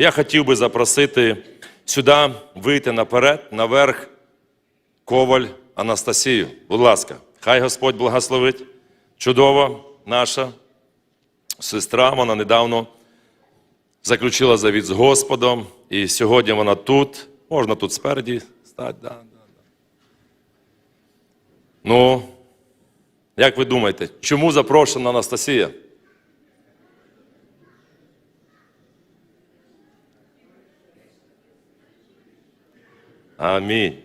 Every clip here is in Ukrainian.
Я хотів би запросити сюди вийти наперед, наверх, коваль Анастасію. Будь ласка, хай Господь благословить. Чудова наша сестра, вона недавно заключила завіт з Господом, і сьогодні вона тут. Можна тут спереді стати. Да, да, да. Ну, як ви думаєте, чому запрошена Анастасія? Амінь.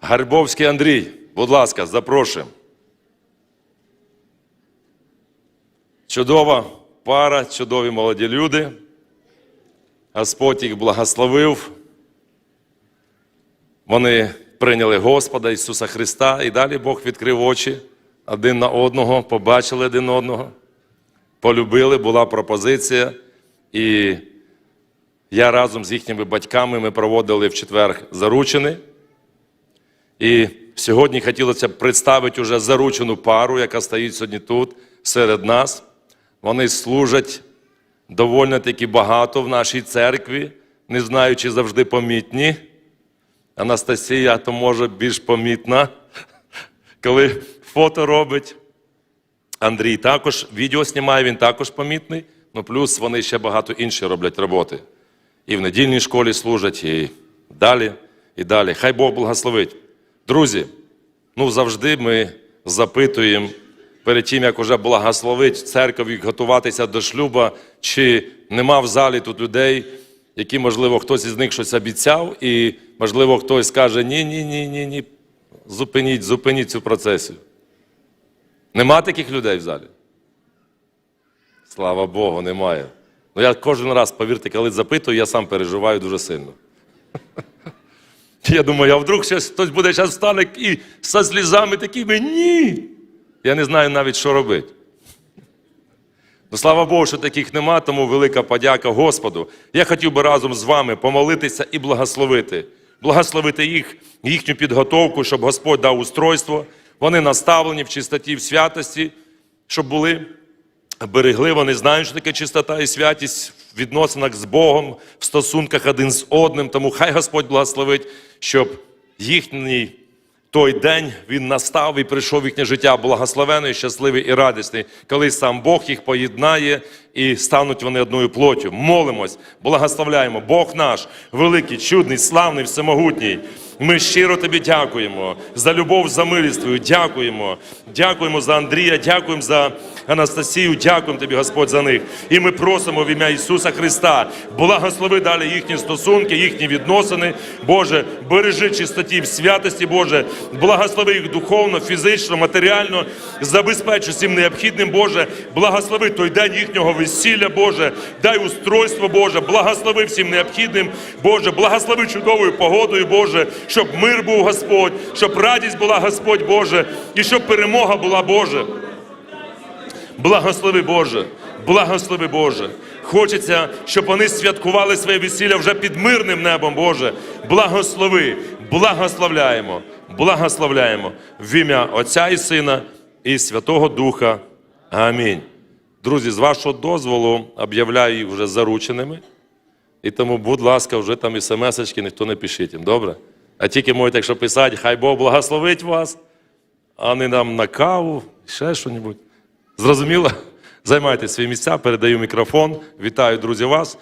Гарбовський Андрій, будь ласка, запрошуємо. Чудова пара, чудові молоді люди. Господь їх благословив. Вони прийняли Господа Ісуса Христа, і далі Бог відкрив очі один на одного, побачили один одного, полюбили, була пропозиція. І я разом з їхніми батьками ми проводили в четвер заручини. І сьогодні хотілося б представити уже заручену пару, яка стоїть сьогодні тут серед нас. Вони служать доволі таки багато в нашій церкві, не знаю, чи завжди помітні. Анастасія то може більш помітна, коли фото робить. Андрій також відео знімає, він також помітний. Ну, плюс вони ще багато інші роблять роботи. І в недільній школі служать, і далі, і далі. Хай Бог благословить. Друзі, ну завжди ми запитуємо перед тим, як уже благословить церкові готуватися до шлюба, чи нема в залі тут людей, які, можливо, хтось із них щось обіцяв, і, можливо, хтось скаже: ні, ні, ні, ні, ні. Зупиніть, зупиніть цю процесію. Нема таких людей в залі? Слава Богу, немає. Ну я кожен раз, повірте, коли запитую, я сам переживаю дуже сильно. Я думаю, а вдруг щось хтось буде зараз встане і зі слізами такими ні. Я не знаю навіть, що робити. Ну, слава Богу, що таких нема, тому велика подяка Господу. Я хотів би разом з вами помолитися і благословити. Благословити їх, їхню підготовку, щоб Господь дав устройство. Вони наставлені в чистоті, в святості, щоб були берегли, вони знають, що таке чистота і святість в відносинах з Богом, в стосунках один з одним. Тому хай Господь благословить, щоб їхній той день він настав і прийшов їхнє життя благословений, щасливий і радісний, коли сам Бог їх поєднає і стануть вони одною плоттю. Молимось, благословляємо. Бог наш, великий, чудний, славний, всемогутній. Ми щиро тобі дякуємо за любов, за милість твою. Дякуємо. Дякуємо за Андрія, дякуємо за Анастасію, дякуємо тобі, Господь, за них. І ми просимо в ім'я Ісуса Христа, благослови далі їхні стосунки, їхні відносини. Боже, бережи чистоті в святості, Боже, благослови їх духовно, фізично, матеріально, забезпечи всім необхідним, Боже, благослови той день їхнього весілля, Боже, дай устройство, Боже, благослови всім необхідним, Боже, благослови чудовою погодою, Боже, щоб мир був Господь, щоб радість була Господь Боже, і щоб перемога була Боже. Благослови Боже, благослови Боже. Хочеться, щоб вони святкували своє весілля вже під мирним небом, Боже. Благослови, благословляємо, благословляємо в ім'я Отця і Сина і Святого Духа. Амінь. Друзі, з вашого дозволу об'являю їх вже зарученими. І тому, будь ласка, вже там і смс-очки ніхто не пишіть їм, добре? А тільки можете, якщо писати, хай Бог благословить вас, а не нам на каву, ще що-небудь. Зрозуміло? Займайте свої місця, передаю мікрофон. Вітаю, друзі, вас.